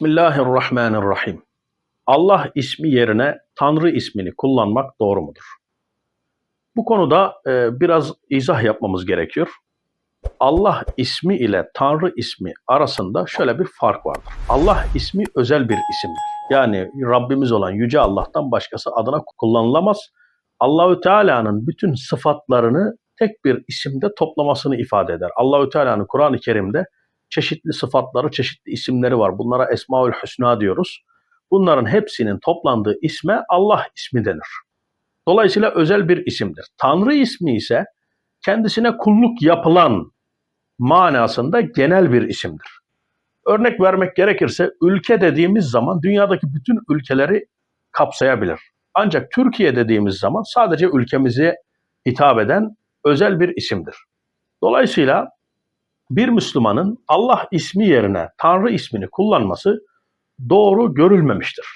Bismillahirrahmanirrahim. Allah ismi yerine Tanrı ismini kullanmak doğru mudur? Bu konuda e, biraz izah yapmamız gerekiyor. Allah ismi ile Tanrı ismi arasında şöyle bir fark vardır. Allah ismi özel bir isimdir. Yani Rabbimiz olan Yüce Allah'tan başkası adına kullanılamaz. Allahü Teala'nın bütün sıfatlarını tek bir isimde toplamasını ifade eder. Allahü Teala'nın Kur'an-ı Kerim'de çeşitli sıfatları, çeşitli isimleri var. Bunlara Esmaül Hüsna diyoruz. Bunların hepsinin toplandığı isme Allah ismi denir. Dolayısıyla özel bir isimdir. Tanrı ismi ise kendisine kulluk yapılan manasında genel bir isimdir. Örnek vermek gerekirse ülke dediğimiz zaman dünyadaki bütün ülkeleri kapsayabilir. Ancak Türkiye dediğimiz zaman sadece ülkemize hitap eden özel bir isimdir. Dolayısıyla bir Müslümanın Allah ismi yerine Tanrı ismini kullanması doğru görülmemiştir.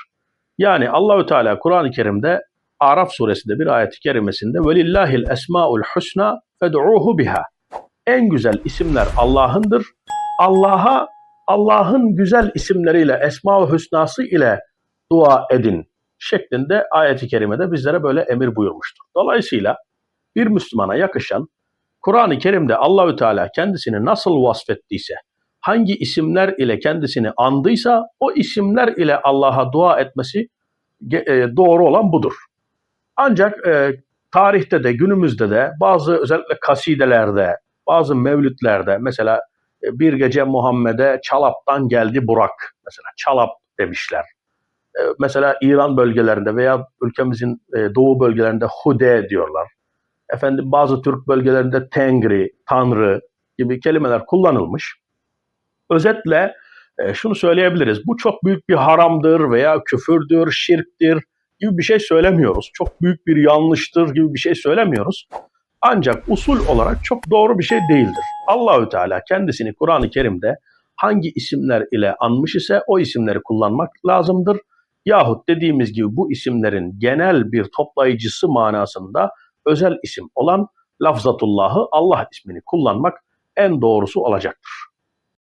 Yani Allahü Teala Kur'an-ı Kerim'de Araf suresinde bir ayet-i kerimesinde velillahil esmaul husna fed'uhu biha. En güzel isimler Allah'ındır. Allah'a Allah'ın güzel isimleriyle esma-ı hüsnası ile dua edin şeklinde ayet-i kerimede bizlere böyle emir buyurmuştur. Dolayısıyla bir Müslümana yakışan Kur'an-ı Kerim'de Allahü Teala kendisini nasıl vasfettiyse, hangi isimler ile kendisini andıysa o isimler ile Allah'a dua etmesi e, doğru olan budur. Ancak e, tarihte de günümüzde de bazı özellikle kasidelerde, bazı mevlütlerde mesela e, bir gece Muhammed'e Çalap'tan geldi Burak mesela Çalap demişler. E, mesela İran bölgelerinde veya ülkemizin e, doğu bölgelerinde Hude diyorlar efendim bazı Türk bölgelerinde Tengri, Tanrı gibi kelimeler kullanılmış. Özetle e, şunu söyleyebiliriz. Bu çok büyük bir haramdır veya küfürdür, şirktir gibi bir şey söylemiyoruz. Çok büyük bir yanlıştır gibi bir şey söylemiyoruz. Ancak usul olarak çok doğru bir şey değildir. Allahü Teala kendisini Kur'an-ı Kerim'de hangi isimler ile anmış ise o isimleri kullanmak lazımdır. Yahut dediğimiz gibi bu isimlerin genel bir toplayıcısı manasında özel isim olan lafzatullahı Allah ismini kullanmak en doğrusu olacaktır.